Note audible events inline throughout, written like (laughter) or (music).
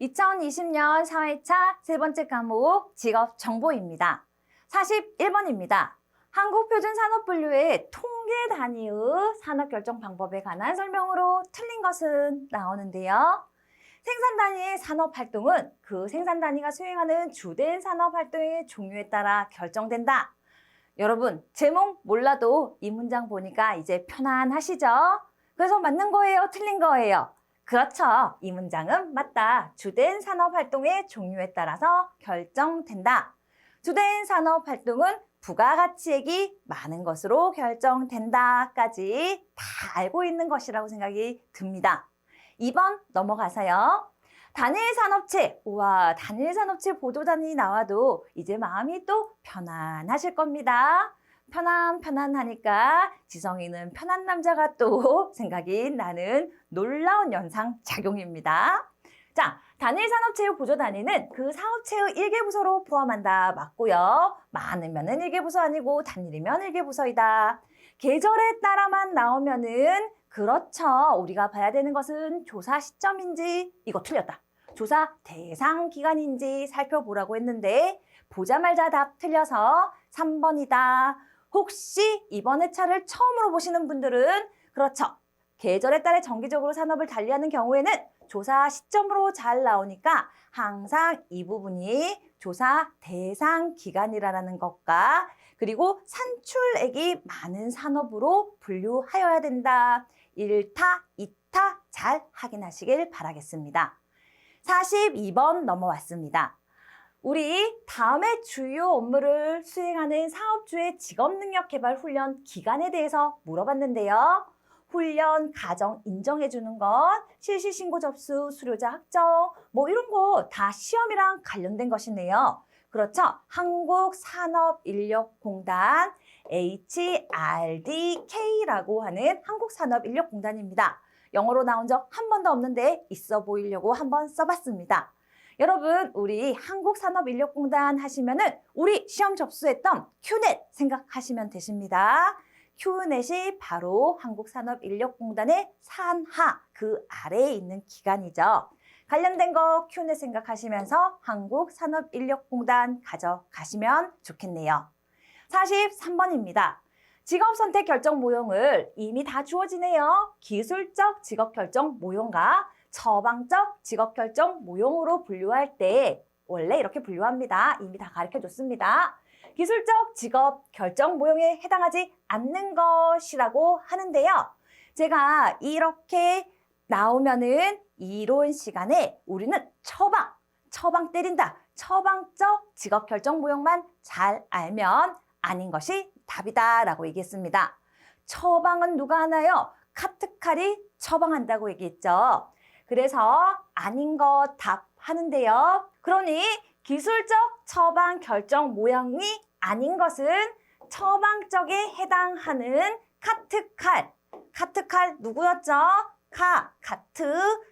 2020년 4회차 세 번째 과목 직업 정보입니다. 41번입니다. 한국표준산업분류의 통계 단위의 산업 결정 방법에 관한 설명으로 틀린 것은 나오는데요. 생산 단위의 산업 활동은 그 생산 단위가 수행하는 주된 산업 활동의 종류에 따라 결정된다. 여러분, 제목 몰라도 이 문장 보니까 이제 편안하시죠? 그래서 맞는 거예요? 틀린 거예요? 그렇죠. 이 문장은 맞다. 주된 산업 활동의 종류에 따라서 결정된다. 주된 산업 활동은 부가가치액이 많은 것으로 결정된다까지 다 알고 있는 것이라고 생각이 듭니다. 2번 넘어가서요. 단일 산업체, 우와, 단일 산업체 보도단이 나와도 이제 마음이 또 편안하실 겁니다. 편안, 편안하니까 지성이는 편한 남자가 또 (laughs) 생각이 나는 놀라운 연상 작용입니다. 자, 단일 산업체의 보조 단위는 그 사업체의 일개 부서로 포함한다. 맞고요. 많으면은 일개 부서 아니고 단일이면 일개 부서이다. 계절에 따라만 나오면은 그렇죠. 우리가 봐야 되는 것은 조사 시점인지 이거 틀렸다. 조사 대상 기간인지 살펴보라고 했는데 보자말자 답 틀려서 3번이다. 혹시 이번 회차를 처음으로 보시는 분들은 그렇죠. 계절에 따라 정기적으로 산업을 달리하는 경우에는 조사 시점으로 잘 나오니까 항상 이 부분이 조사 대상 기간이라는 것과 그리고 산출액이 많은 산업으로 분류하여야 된다. 1타, 2타 잘 확인하시길 바라겠습니다. 42번 넘어왔습니다. 우리 다음에 주요 업무를 수행하는 사업주의 직업능력 개발 훈련 기간에 대해서 물어봤는데요. 훈련 과정 인정해 주는 것, 실시 신고 접수, 수료자 확정, 뭐 이런 거 다 시험이랑 관련된 것이네요. 그렇죠? 한국산업인력공단 HRDK라고 하는 한국산업인력공단입니다. 영어로 나온 적 한 번도 없는데 있어 보이려고 한번 써봤습니다. 여러분, 우리 한국산업인력공단 하시면은 우리 시험 접수했던 큐넷 생각하시면 되십니다. 큐넷이 바로 한국산업인력공단의 산하 그 아래에 있는 기관이죠. 관련된 거 큐넷 생각하시면서 한국산업인력공단 가져가시면 좋겠네요. 43번입니다. 직업 선택 결정 모형을 이미 다 주어지네요. 기술적 직업 결정 모형과 처방적 직업 결정 모형으로 분류할 때 원래 이렇게 분류합니다. 이미 다 가르쳐 줬습니다. 기술적 직업 결정 모형에 해당하지 않는 것이라고 하는데요. 제가 이렇게 나오면은 이론 시간에 우리는 처방, 처방 때린다. 처방적 직업 결정 모형만 잘 알면 아닌 것이 답이다라고 얘기했습니다. 처방은 누가 하나요? 카트칼이 처방한다고 얘기했죠. 그래서 아닌 것 답 하는데요. 그러니 기술적 처방 결정 모형이 아닌 것은 처방적에 해당하는 카트칼. 카트칼 누구였죠? 카, 카트,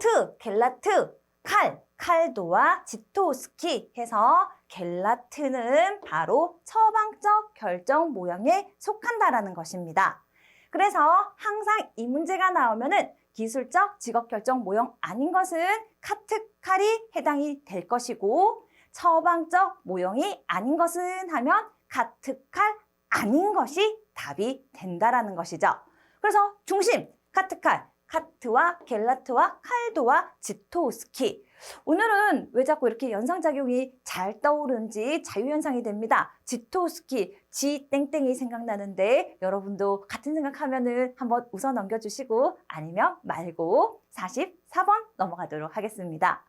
트, 겔라트, 칼, 칼도와 지토스키 해서 겔라트는 바로 처방적 결정 모형에 속한다라는 것입니다. 그래서 항상 이 문제가 나오면은 기술적 직업 결정 모형 아닌 것은 카트칼이 해당이 될 것이고 처방적 모형이 아닌 것은 하면 카트칼 아닌 것이 답이 된다라는 것이죠. 그래서 중심 카트칼 카트와 겔라트와 칼도와 지토스키 오늘은 왜 자꾸 이렇게 연상작용이 잘 떠오르는지 자유연상이 됩니다. 지토스키, 지 땡땡이 생각나는데 여러분도 같은 생각하면은 한번 웃어 넘겨주시고 아니면 말고 44번 넘어가도록 하겠습니다.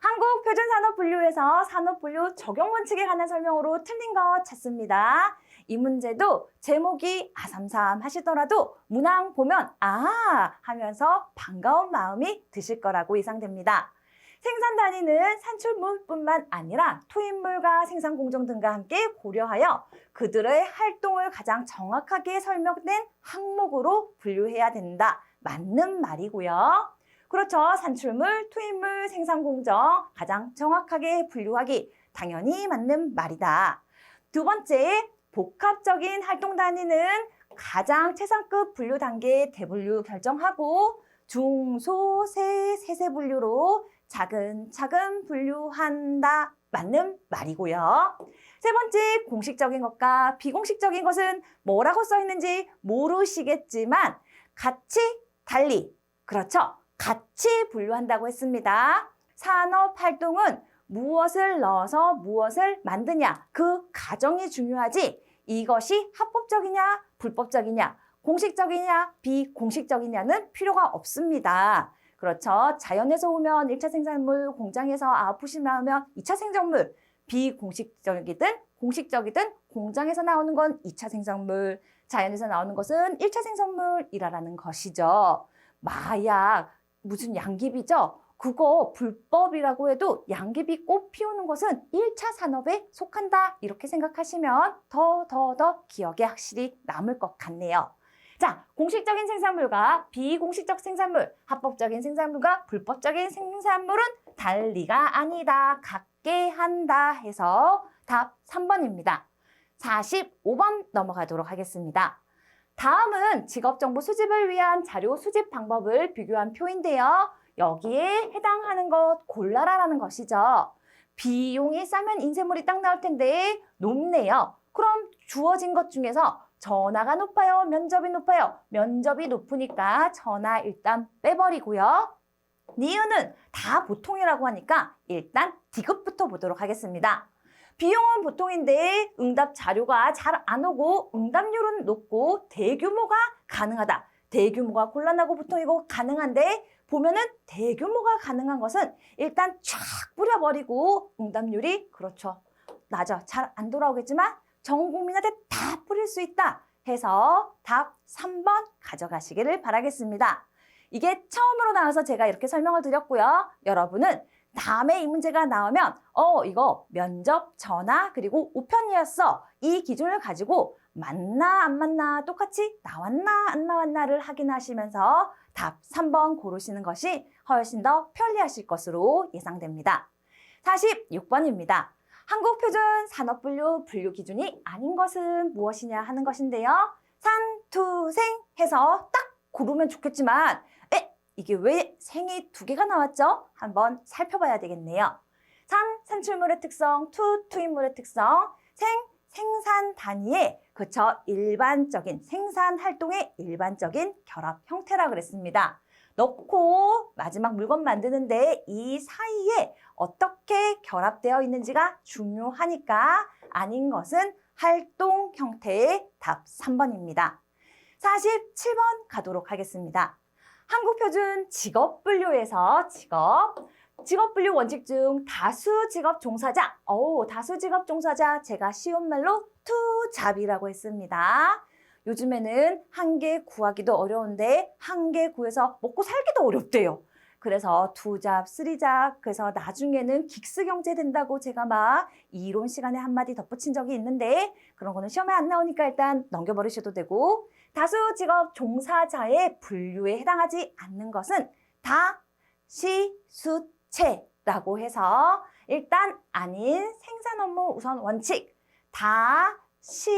한국 표준산업분류에서 산업분류 적용 원칙에 관한 설명으로 틀린 것 찾습니다. 이 문제도 제목이 아삼삼 하시더라도 문항 보면 아 하면서 반가운 마음이 드실 거라고 예상됩니다. 생산 단위는 산출물뿐만 아니라 투입물과 생산 공정 등과 함께 고려하여 그들의 활동을 가장 정확하게 설명된 항목으로 분류해야 된다. 맞는 말이고요. 그렇죠. 산출물, 투입물, 생산 공정 가장 정확하게 분류하기 당연히 맞는 말이다. 두 번째, 복합적인 활동 단위는 가장 최상급 분류 단계 대분류 결정하고 중, 소, 세, 세세 분류로 차근차근 분류한다. 맞는 말이고요. 세 번째, 공식적인 것과 비공식적인 것은 뭐라고 써 있는지 모르시겠지만 같이 달리 그렇죠. 같이 분류한다고 했습니다. 산업 활동은 무엇을 넣어서 무엇을 만드냐 그 과정이 중요하지 이것이 합법적이냐 불법적이냐 공식적이냐 비공식적이냐는 필요가 없습니다. 그렇죠. 자연에서 오면 1차 생산물, 공장에서 나오면 2차 생산물, 비공식적이든 공식적이든 공장에서 나오는 건 2차 생산물, 자연에서 나오는 것은 1차 생산물이라는 것이죠. 마약, 무슨 양귀비죠? 그거 불법이라고 해도 양귀비 꽃 피우는 것은 1차 산업에 속한다. 이렇게 생각하시면 더, 더, 더 기억에 확실히 남을 것 같네요. 자, 공식적인 생산물과 비공식적 생산물, 합법적인 생산물과 불법적인 생산물은 달리가 아니다. 같게 한다 해서 답 3번입니다. 45번 넘어가도록 하겠습니다. 다음은 직업정보 수집을 위한 자료 수집 방법을 비교한 표인데요. 여기에 해당하는 것 골라라라는 것이죠. 비용이 싸면 인쇄물이 딱 나올 텐데 높네요. 그럼 주어진 것 중에서 전화가 높아요? 면접이 높아요? 면접이 높으니까 전화 일단 빼버리고요. 니은은 다 보통이라고 하니까 일단 디귿부터 보도록 하겠습니다. 비용은 보통인데 응답 자료가 잘 안 오고 응답률은 높고 대규모가 가능하다. 대규모가 곤란하고 보통이고 가능한데 보면은 대규모가 가능한 것은 일단 쫙 뿌려버리고 응답률이 그렇죠. 낮아. 잘 안 돌아오겠지만 전 국민한테 다 뿌릴 수 있다 해서 답 3번 가져가시기를 바라겠습니다. 이게 처음으로 나와서 제가 이렇게 설명을 드렸고요. 여러분은 다음에 이 문제가 나오면 어 이거 면접, 전화 그리고 우편이었어. 이 기준을 가지고 맞나 안 맞나 똑같이 나왔나 안 나왔나를 확인하시면서 답 3번 고르시는 것이 훨씬 더 편리하실 것으로 예상됩니다. 46번입니다. 한국 표준 산업 분류 분류 기준이 아닌 것은 무엇이냐 하는 것인데요. 산투생 해서 딱 고르면 좋겠지만 에 이게 왜 생이 두 개가 나왔죠? 한번 살펴봐야 되겠네요. 산, 산출물의 특성, 투, 투입물의 특성, 생, 생산 단위의 그쵸 일반적인 생산 활동의 일반적인 결합 형태라 그랬습니다. 넣고 마지막 물건 만드는데 이 사이에 어떻게 결합되어 있는지가 중요하니까 아닌 것은 활동 형태의 답 3번입니다. 47번 가도록 하겠습니다. 한국표준 직업분류에서 직업, 직업분류 원칙 중 다수 직업 종사자, 오 다수 직업 종사자 제가 쉬운 말로 투잡이라고 했습니다. 요즘에는 한 개 구하기도 어려운데 한 개 구해서 먹고 살기도 어렵대요. 그래서 두 잡, 쓰리 잡, 그래서 나중에는 긱스 경제 된다고 제가 막 이론 시간에 한마디 덧붙인 적이 있는데 그런 거는 시험에 안 나오니까 일단 넘겨버리셔도 되고 다수 직업 종사자의 분류에 해당하지 않는 것은 다, 시, 수, 체라고 해서 일단 아닌 생산 업무 우선 원칙 다, 시,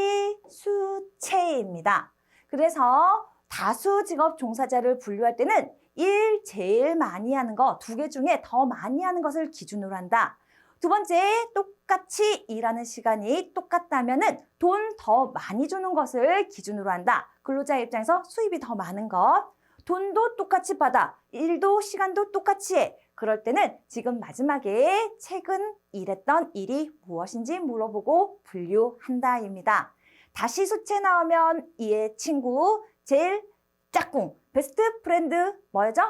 수, 체입니다. 그래서 다수 직업 종사자를 분류할 때는 일 제일 많이 하는 거 두 개 중에 더 많이 하는 것을 기준으로 한다. 두 번째, 똑같이 일하는 시간이 똑같다면은 돈 더 많이 주는 것을 기준으로 한다. 근로자 입장에서 수입이 더 많은 것. 돈도 똑같이 받아. 일도 시간도 똑같이 해. 그럴 때는 지금 마지막에 최근 일했던 일이 무엇인지 물어보고 분류한다입니다. 다시 수채 나오면 이의 친구 제일 짝꿍 베스트 프렌드 뭐죠?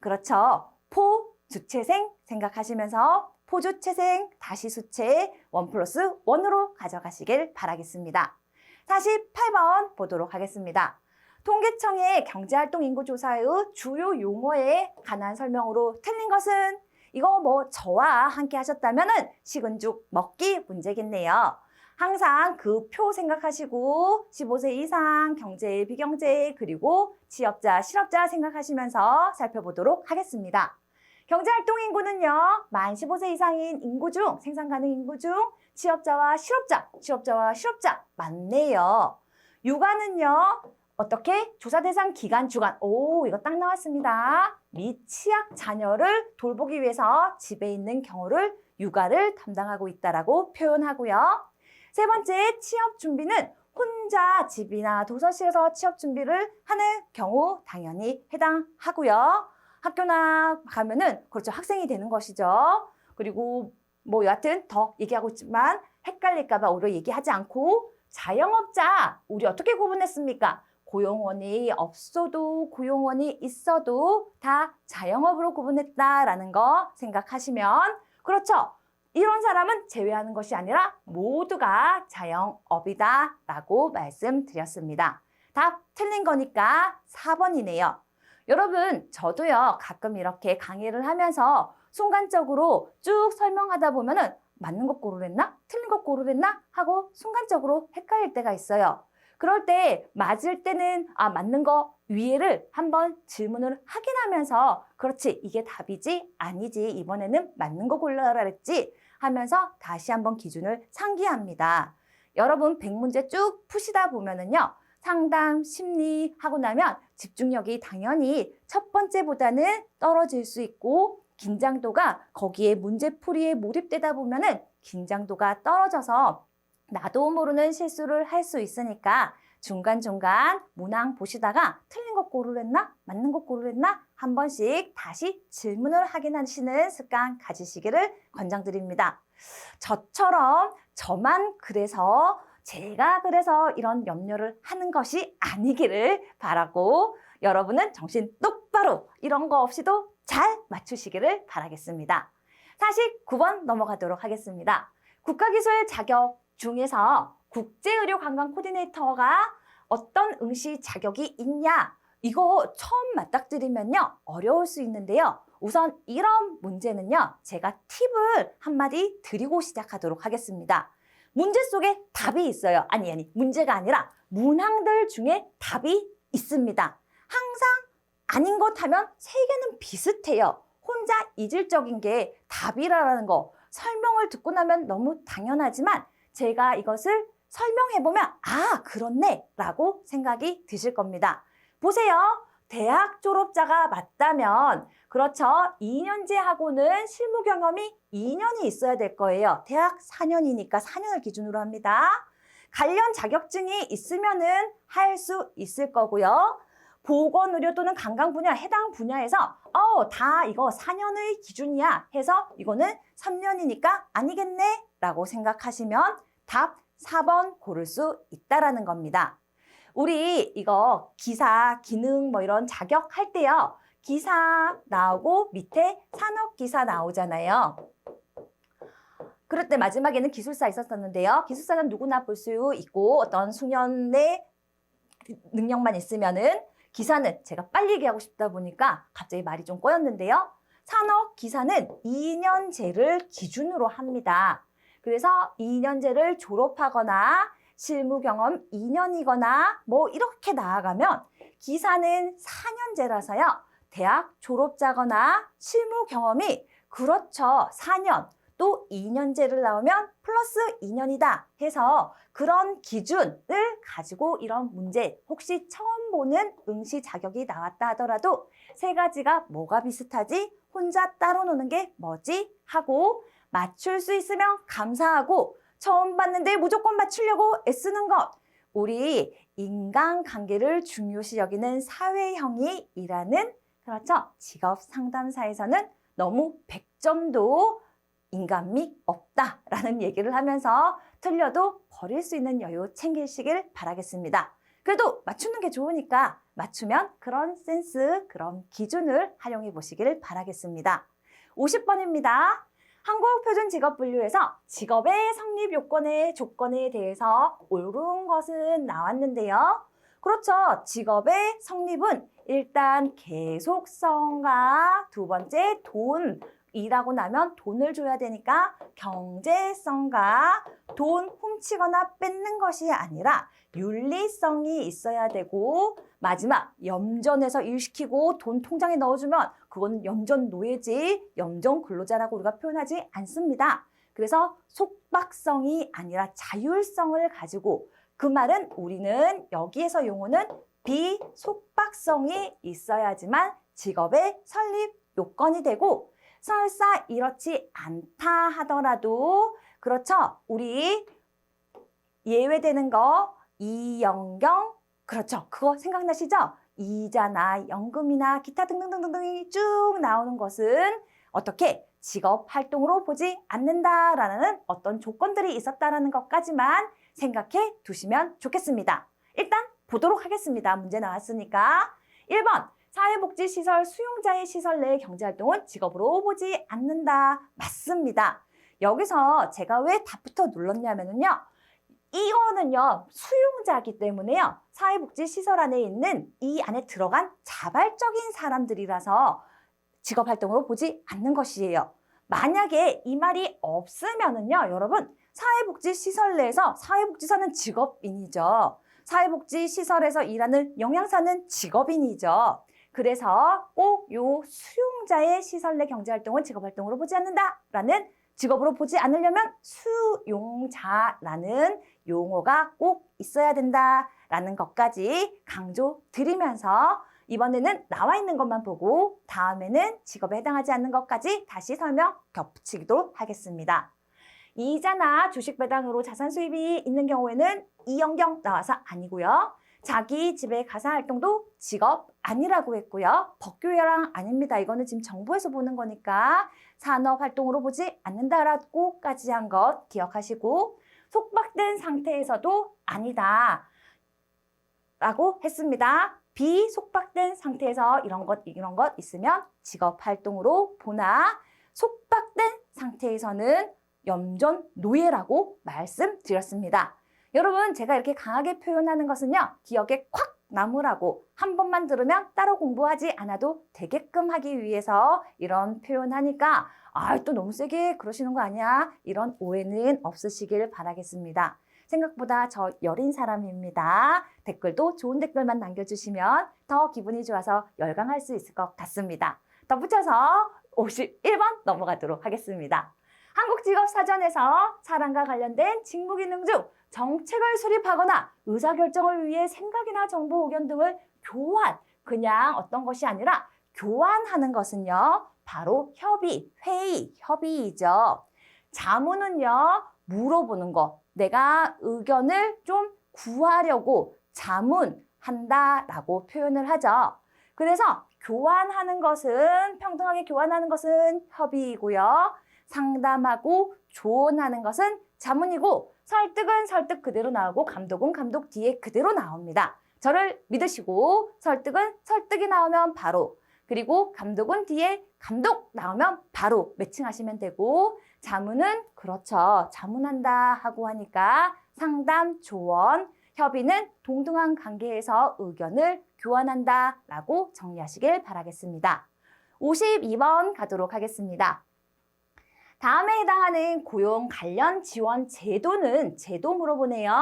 그렇죠. 포 주체생 생각하시면서 포주체생 다시 수채 원 플러스 원으로 가져가시길 바라겠습니다. 48번 보도록 하겠습니다. 통계청의 경제활동 인구 조사의 주요 용어에 관한 설명으로 틀린 것은 이거 뭐 저와 함께 하셨다면 은 식은 죽 먹기 문제겠네요. 항상 그 표 생각하시고 15세 이상 경제, 비경제 그리고 취업자, 실업자 생각하시면서 살펴보도록 하겠습니다. 경제활동 인구는요, 만 15세 이상인 인구 중, 생산 가능 인구 중 취업자와 실업자, 취업자와 실업자 많네요. 육아는요, 어떻게? 조사 대상 기간 주간. 오, 이거 딱 나왔습니다. 미취학 자녀를 돌보기 위해서 집에 있는 경우를 육아를 담당하고 있다라고 표현하고요. 세 번째, 취업 준비는 혼자 집이나 도서실에서 취업 준비를 하는 경우 당연히 해당하고요. 학교나 가면은 그렇죠. 학생이 되는 것이죠. 그리고 뭐 여하튼 더 얘기하고 있지만 헷갈릴까봐 오히려 얘기하지 않고 자영업자 우리 어떻게 구분했습니까? 고용원이 없어도 고용원이 있어도 다 자영업으로 구분했다라는 거 생각하시면 그렇죠. 이런 사람은 제외하는 것이 아니라 모두가 자영업이다 라고 말씀드렸습니다. 답 틀린 거니까 4번이네요. 여러분, 저도요, 가끔 이렇게 강의를 하면서 순간적으로 쭉 설명하다 보면은 맞는 거 고르랬나? 틀린 거 고르랬나? 하고 순간적으로 헷갈릴 때가 있어요. 그럴 때 맞을 때는 아 맞는 거 위에를 한번 질문을 확인하면서 그렇지 이게 답이지 아니지 이번에는 맞는 거 골라라 그랬지 하면서 다시 한번 기준을 상기합니다. 여러분 100문제 쭉 푸시다 보면은요. 상담, 심리 하고 나면 집중력이 당연히 첫 번째보다는 떨어질 수 있고 긴장도가 거기에 문제풀이에 몰입되다 보면은 긴장도가 떨어져서 나도 모르는 실수를 할 수 있으니까 중간중간 문항 보시다가 틀린 거 고르랬나? 맞는 거 고르랬나? 한 번씩 다시 질문을 확인하시는 습관 가지시기를 권장드립니다. 저처럼 저만 그래서 제가 그래서 이런 염려를 하는 것이 아니기를 바라고 여러분은 정신 똑바로 이런 거 없이도 잘 맞추시기를 바라겠습니다. 49번 넘어가도록 하겠습니다. 국가기술 자격 중에서 국제의료관광 코디네이터가 어떤 응시 자격이 있냐? 이거 처음 맞닥뜨리면요. 어려울 수 있는데요. 우선 이런 문제는요. 제가 팁을 한마디 드리고 시작하도록 하겠습니다. 문제 속에 답이 있어요. 아니, 아니, 문제가 아니라 문항들 중에 답이 있습니다. 항상 아닌 것 하면 세 개는 비슷해요. 혼자 이질적인 게 답이라는 거 설명을 듣고 나면 너무 당연하지만 제가 이것을 설명해보면 아 그렇네 라고 생각이 드실 겁니다. 보세요. 대학 졸업자가 맞다면 그렇죠. 2년제하고는 실무 경험이 2년이 있어야 될 거예요. 대학 4년이니까 4년을 기준으로 합니다. 관련 자격증이 있으면은 할 수 있을 거고요. 보건 의료 또는 관광 분야 해당 분야에서 어, 다 이거 4년의 기준이야 해서 이거는 3년이니까 아니겠네 라고 생각하시면 답 4번 고를 수 있다라는 겁니다. 우리 이거 기사, 기능 뭐 이런 자격 할 때요. 기사 나오고 밑에 산업기사 나오잖아요. 그럴 때 마지막에는 기술사 있었었는데요. 기술사는 누구나 볼 수 있고 어떤 수년의 능력만 있으면은 기사는 제가 빨리 얘기하고 싶다 보니까 갑자기 말이 좀 꼬였는데요. 산업 기사는 2년제를 기준으로 합니다. 그래서 2년제를 졸업하거나 실무 경험 2년이거나 뭐 이렇게 나아가면 기사는 4년제라서요. 대학 졸업자거나 실무 경험이 그렇죠. 4년 또 2년제를 나오면 플러스 2년이다 해서 그런 기준을 가지고 이런 문제 혹시 처음 보는 응시 자격이 나왔다 하더라도 세 가지가 뭐가 비슷하지? 혼자 따로 노는 게 뭐지? 하고 맞출 수 있으면 감사하고 처음 봤는데 무조건 맞추려고 애쓰는 것. 우리 인간관계를 중요시 여기는 사회형이 일하는 그렇죠. 직업 상담사에서는 너무 100점도 인간미 없다라는 얘기를 하면서 틀려도 버릴 수 있는 여유 챙기시길 바라겠습니다. 그래도 맞추는 게 좋으니까 맞추면 그런 센스, 그런 기준을 활용해 보시기를 바라겠습니다. 50번입니다. 한국표준 직업분류에서 직업의 성립 요건의 조건에 대해서 옳은 것은 나왔는데요. 그렇죠. 직업의 성립은 일단 계속성과 두 번째 돈, 일하고 나면 돈을 줘야 되니까 경제성과 돈 훔치거나 뺏는 것이 아니라 윤리성이 있어야 되고 마지막 염전에서 일시키고 돈 통장에 넣어주면 그건 염전 노예지 염전 근로자라고 우리가 표현하지 않습니다. 그래서 속박성이 아니라 자율성을 가지고 그 말은 우리는 여기에서 용어는 비속박성이 있어야지만 직업의 설립 요건이 되고 설사 이렇지 않다 하더라도 그렇죠. 우리 예외되는 거 이연경 그렇죠. 그거 생각나시죠? 이자나 연금이나 기타 등등등등등이 쭉 나오는 것은 어떻게 직업 활동으로 보지 않는다라는 어떤 조건들이 있었다라는 것까지만 생각해 두시면 좋겠습니다. 일단 보도록 하겠습니다. 문제 나왔으니까. 1번 사회복지시설 수용자의 시설 내 경제활동은 직업으로 보지 않는다. 맞습니다. 여기서 제가 왜 답부터 눌렀냐면요. 이거는요, 수용자이기 때문에요. 사회복지시설 안에 있는 이 안에 들어간 자발적인 사람들이라서 직업활동으로 보지 않는 것이에요. 만약에 이 말이 없으면은요, 여러분, 사회복지시설 내에서 사회복지사는 직업인이죠. 사회복지시설에서 일하는 영양사는 직업인이죠. 그래서 꼭 요 수용자의 시설 내 경제활동은 직업활동으로 보지 않는다라는 직업으로 보지 않으려면 수용자라는 용어가 꼭 있어야 된다라는 것까지 강조 드리면서 이번에는 나와 있는 것만 보고 다음에는 직업에 해당하지 않는 것까지 다시 설명 겹치도록 하겠습니다. 이자나 주식 배당으로 자산 수입이 있는 경우에는 이연경 나와서 아니고요. 자기 집에 가사 활동도 직업 아니라고 했고요. 법규회랑 아닙니다. 이거는 지금 정부에서 보는 거니까 산업 활동으로 보지 않는다라고까지 한 것 기억하시고 속박된 상태에서도 아니다. 라고 했습니다. 비속박된 상태에서 이런 것, 이런 것 있으면 직업 활동으로 보나 속박된 상태에서는 염전 노예라고 말씀드렸습니다. 여러분, 제가 이렇게 강하게 표현하는 것은요, 기억에 콱 남으라고 한 번만 들으면 따로 공부하지 않아도 되게끔 하기 위해서 이런 표현하니까, 아, 또 너무 세게 그러시는 거 아니야? 이런 오해는 없으시길 바라겠습니다. 생각보다 저 여린 사람입니다. 댓글도 좋은 댓글만 남겨주시면 더 기분이 좋아서 열광할 수 있을 것 같습니다. 덧붙여서 51번 넘어가도록 하겠습니다. 한국직업사전에서 사람과 관련된 직무기능 중 정책을 수립하거나 의사결정을 위해 생각이나 정보 의견 등을 교환, 그냥 어떤 것이 아니라 교환하는 것은요, 바로 협의, 회의, 협의이죠. 자문은요, 물어보는 거, 내가 의견을 좀 구하려고 자문한다라고 표현을 하죠. 그래서 교환하는 것은, 평등하게 교환하는 것은 협의이고요. 상담하고 조언하는 것은 자문이고 설득은 설득 그대로 나오고 감독은 감독 뒤에 그대로 나옵니다. 저를 믿으시고 설득은 설득이 나오면 바로 그리고 감독은 뒤에 감독 나오면 바로 매칭하시면 되고 자문은 그렇죠. 자문한다 하고 하니까 상담, 조언, 협의는 동등한 관계에서 의견을 교환한다 라고 정리하시길 바라겠습니다. 52번 가도록 하겠습니다. 다음에 해당하는 고용 관련 지원 제도는 제도 물어보네요.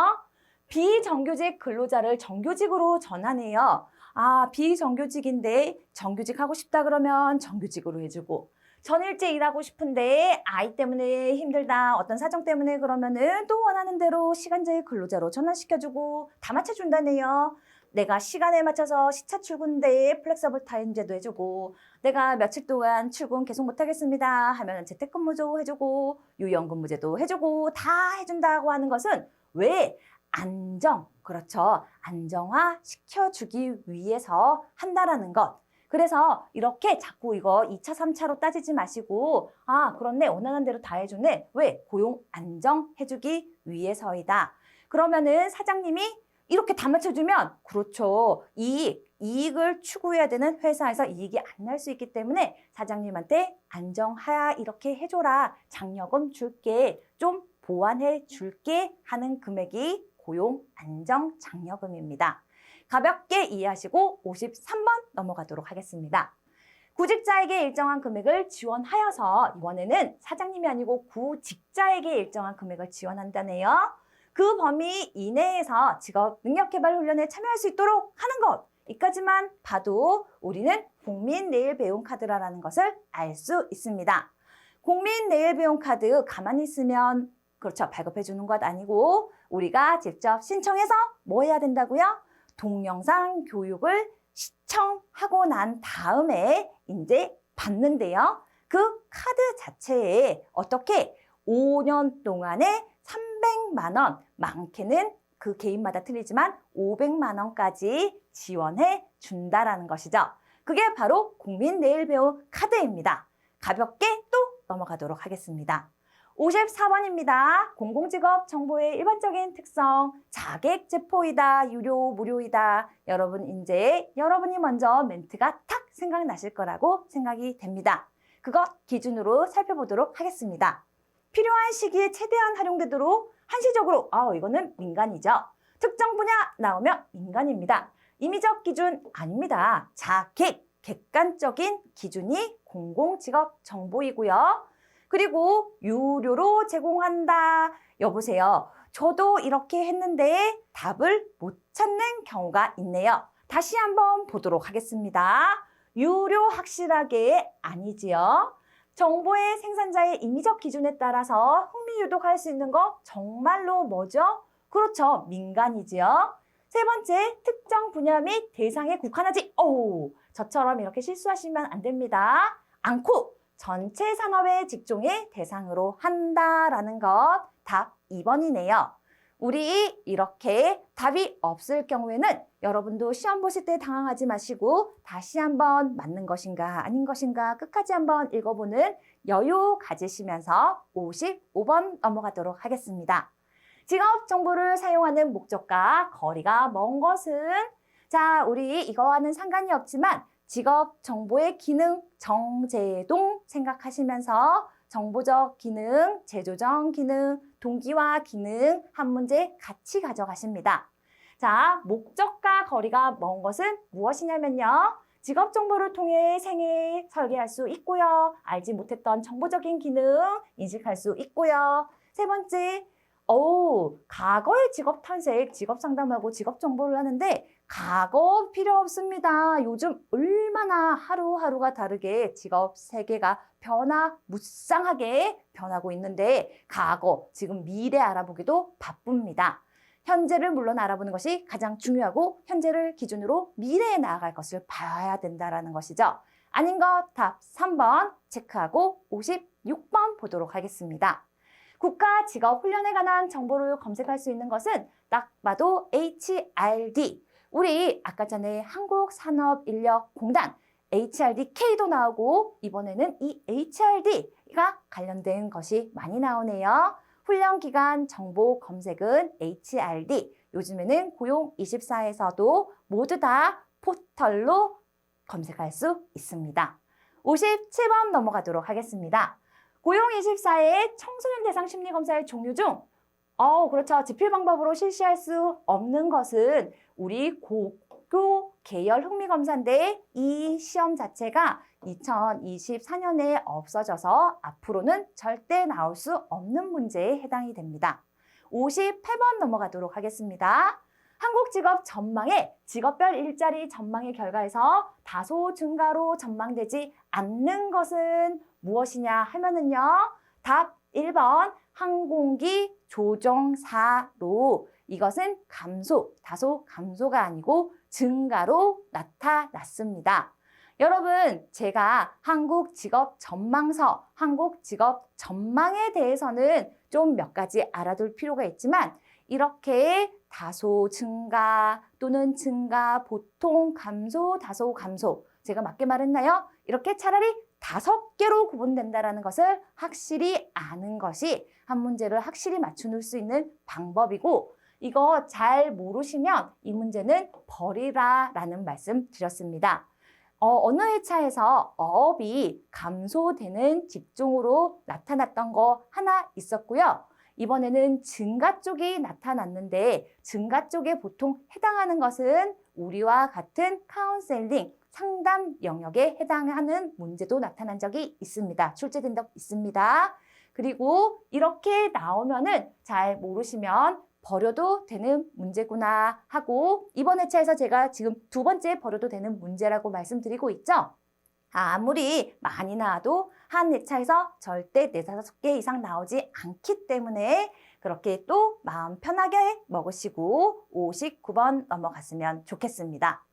비정규직 근로자를 정규직으로 전환해요. 아, 비정규직인데 정규직 하고 싶다 그러면 정규직으로 해주고 전일제 일하고 싶은데 아이 때문에 힘들다 어떤 사정 때문에 그러면은 또 원하는 대로 시간제 근로자로 전환시켜주고 다 맞춰준다네요. 내가 시간에 맞춰서 시차 출근대에 플렉서블 타임제도 해주고 내가 며칠 동안 출근 계속 못하겠습니다 하면 재택근무도 해주고 유연근무제도 해주고 다 해준다고 하는 것은 왜 안정 그렇죠? 안정화 시켜주기 위해서 한다라는 것. 그래서 이렇게 자꾸 이거 2차, 3차로 따지지 마시고 아 그렇네. 원하는 대로 다 해주네. 왜? 고용 안정 해주기 위해서이다. 그러면은 사장님이 이렇게 다 맞춰주면 그렇죠. 이익, 이익을 추구해야 되는 회사에서 이익이 안 날 수 있기 때문에 사장님한테 안정하야 이렇게 해줘라. 장려금 줄게. 좀 보완해 줄게 하는 금액이 고용 안정 장려금입니다. 가볍게 이해하시고 53번 넘어가도록 하겠습니다. 구직자에게 일정한 금액을 지원하여서 이번에는 사장님이 아니고 구직자에게 일정한 금액을 지원한다네요. 그 범위 이내에서 직업 능력 개발 훈련에 참여할 수 있도록 하는 것. 이까지만 봐도 우리는 국민 내일 배움 카드라는 것을 알 수 있습니다. 국민 내일 배움 카드 가만히 있으면 그렇죠. 발급해 주는 것 아니고 우리가 직접 신청해서 뭐 해야 된다고요? 동영상 교육을 시청하고 난 다음에 이제 받는데요. 그 카드 자체에 어떻게 5년 동안에 300만 원, 많게는 그 개인마다 틀리지만 500만 원까지 지원해 준다라는 것이죠. 그게 바로 국민 내일 배우 카드입니다. 가볍게 또 넘어가도록 하겠습니다. 54번입니다. 공공직업 정보의 일반적인 특성, 자객 제포이다, 유료, 무료이다. 여러분 이제 여러분이 먼저 멘트가 탁 생각나실 거라고 생각이 됩니다. 그것 기준으로 살펴보도록 하겠습니다. 필요한 시기에 최대한 활용되도록 한시적으로, 아, 이거는 민간이죠. 특정 분야 나오면 민간입니다. 임의적 기준 아닙니다. 자객, 객관적인 기준이 공공직업 정보이고요. 그리고 유료로 제공한다. 여보세요. 저도 이렇게 했는데 답을 못 찾는 경우가 있네요. 다시 한번 보도록 하겠습니다. 유료 확실하게 아니지요. 정보의 생산자의 임의적 기준에 따라서 흥미 유독할 수 있는 거 정말로 뭐죠? 그렇죠. 민간이지요. 세 번째, 특정 분야 및 대상에 국한하지. 오, 저처럼 이렇게 실수하시면 안 됩니다. 않고 전체 산업의 직종의 대상으로 한다라는 것 답 2번이네요. 우리 이렇게 답이 없을 경우에는 여러분도 시험 보실 때 당황하지 마시고 다시 한번 맞는 것인가 아닌 것인가 끝까지 한번 읽어보는 여유 가지시면서 55번 넘어가도록 하겠습니다. 직업 정보를 사용하는 목적과 거리가 먼 것은 자, 우리 이거와는 상관이 없지만 직업 정보의 기능 정제동 생각하시면서 정보적 기능, 제조정 기능, 동기화 기능 한 문제 같이 가져가십니다. 자, 목적과 거리가 먼 것은 무엇이냐면요. 직업 정보를 통해 생애 설계할 수 있고요. 알지 못했던 정보적인 기능 인식할 수 있고요. 세 번째, 오, 과거의 직업 탐색, 직업 상담하고 직업 정보를 하는데 과거 필요 없습니다. 요즘 얼마나 하루하루가 다르게 직업 세계가 변화 무쌍하게 변하고 있는데 과거, 지금 미래 알아보기도 바쁩니다. 현재를 물론 알아보는 것이 가장 중요하고 현재를 기준으로 미래에 나아갈 것을 봐야 된다는 것이죠. 아닌 것 답 3번 체크하고 56번 보도록 하겠습니다. 국가 직업 훈련에 관한 정보를 검색할 수 있는 것은 딱 봐도 HRD. 우리 아까 전에 한국산업인력공단 HRDK도 나오고 이번에는 이 HRD가 관련된 것이 많이 나오네요. 훈련 기간 정보 검색은 HRD. 요즘에는 고용24에서도 모두 다 포털로 검색할 수 있습니다. 57번 넘어가도록 하겠습니다. 고용24의 청소년 대상 심리검사의 종류 중, 어, 그렇죠. 지필 방법으로 실시할 수 없는 것은 우리 고교 계열 흥미 검사인데 이 시험 자체가 2024년에 없어져서 앞으로는 절대 나올 수 없는 문제에 해당이 됩니다. 58번 넘어가도록 하겠습니다. 한국직업 전망의 직업별 일자리 전망의 결과에서 다소 증가로 전망되지 않는 것은 무엇이냐 하면은요. 답 1번 항공기 조정사로 이것은 감소, 다소 감소가 아니고 증가로 나타났습니다. 여러분, 제가 한국 직업 전망서, 한국 직업 전망에 대해서는 좀 몇 가지 알아둘 필요가 있지만 이렇게 다소 증가 또는 증가, 보통 감소, 다소 감소. 제가 맞게 말했나요? 이렇게 차라리 다섯 개로 구분된다라는 것을 확실히 아는 것이 한 문제를 확실히 맞추는 수 있는 방법이고 이거 잘 모르시면 이 문제는 버리라 라는 말씀 드렸습니다. 어, 느 회차에서 어업이 감소되는 직종으로 나타났던 거 하나 있었고요. 이번에는 증가 쪽이 나타났는데 증가 쪽에 보통 해당하는 것은 우리와 같은 카운셀링, 상담 영역에 해당하는 문제도 나타난 적이 있습니다. 출제된 적 있습니다. 그리고 이렇게 나오면은 잘 모르시면 버려도 되는 문제구나 하고 이번 회차에서 제가 지금 두 번째 버려도 되는 문제라고 말씀드리고 있죠. 아무리 많이 나와도 한 회차에서 절대 네 다섯 개 이상 나오지 않기 때문에 그렇게 또 마음 편하게 먹으시고 59번 넘어갔으면 좋겠습니다.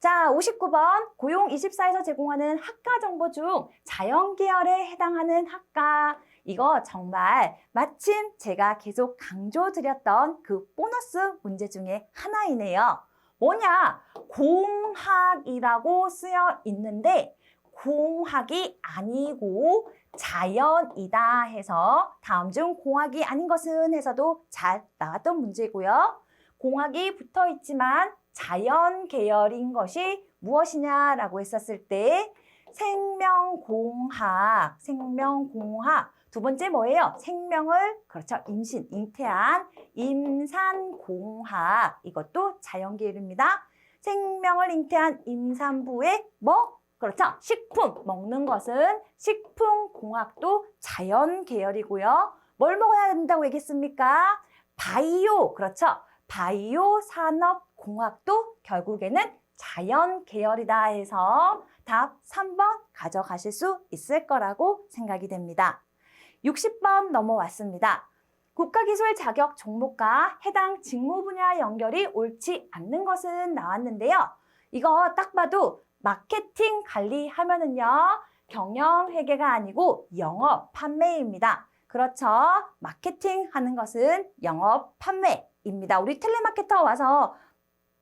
자, 59번 고용24에서 제공하는 학과 정보 중 자연 계열에 해당하는 학과 이거 정말 마침 제가 계속 강조드렸던 그 보너스 문제 중에 하나이네요. 뭐냐? 공학이라고 쓰여 있는데 공학이 아니고 자연이다 해서 다음 중 공학이 아닌 것은 해서도 잘 나왔던 문제고요. 공학이 붙어 있지만 자연 계열인 것이 무엇이냐라고 했었을 때 생명공학, 생명공학. 두 번째 뭐예요? 생명을 그렇죠. 임신, 잉태한 임산공학. 이것도 자연 계열입니다. 생명을 잉태한 임산부의 뭐? 그렇죠. 식품 먹는 것은 식품공학도 자연 계열이고요. 뭘 먹어야 된다고 얘기했습니까? 바이오 그렇죠. 바이오 산업공학도 결국에는 자연 계열이다 해서 답 3번 가져가실 수 있을 거라고 생각이 됩니다. 60번 넘어왔습니다. 국가기술 자격 종목과 해당 직무 분야 연결이 옳지 않는 것은 나왔는데요. 이거 딱 봐도 마케팅 관리하면은요, 경영 회계가 아니고 영업 판매입니다. 그렇죠. 마케팅 하는 것은 영업 판매입니다. 우리 텔레마케터 와서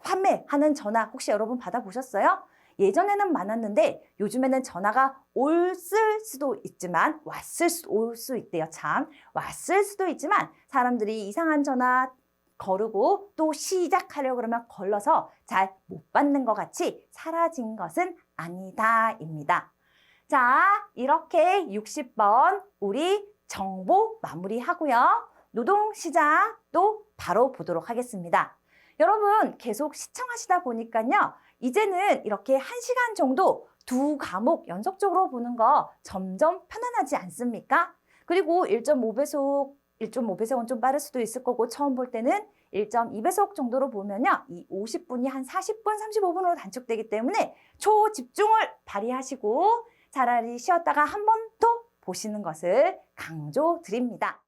판매하는 전화 혹시 여러분 받아보셨어요? 예전에는 많았는데 요즘에는 전화가 올쓸 수도 있지만 왔을 수, 올 수 있대요. 참. 왔을 수도 있지만 사람들이 이상한 전화 거르고 또 시작하려고 그러면 걸러서 잘 못 받는 것 같이 사라진 것은 아니다입니다. 자, 이렇게 60번 우리 정보 마무리하고요. 노동시장 또 바로 보도록 하겠습니다. 여러분 계속 시청하시다 보니까요. 이제는 이렇게 한시간 정도 두 과목 연속적으로 보는 거 점점 편안하지 않습니까? 그리고 1.5배속, 1.5배속은 좀 빠를 수도 있을 거고 처음 볼 때는 1.2배속 정도로 보면요. 이 50분이 한 40분, 35분으로 단축되기 때문에 초집중을 발휘하시고 차라리 쉬었다가 한 번 더 보시는 것을 강조 드립니다.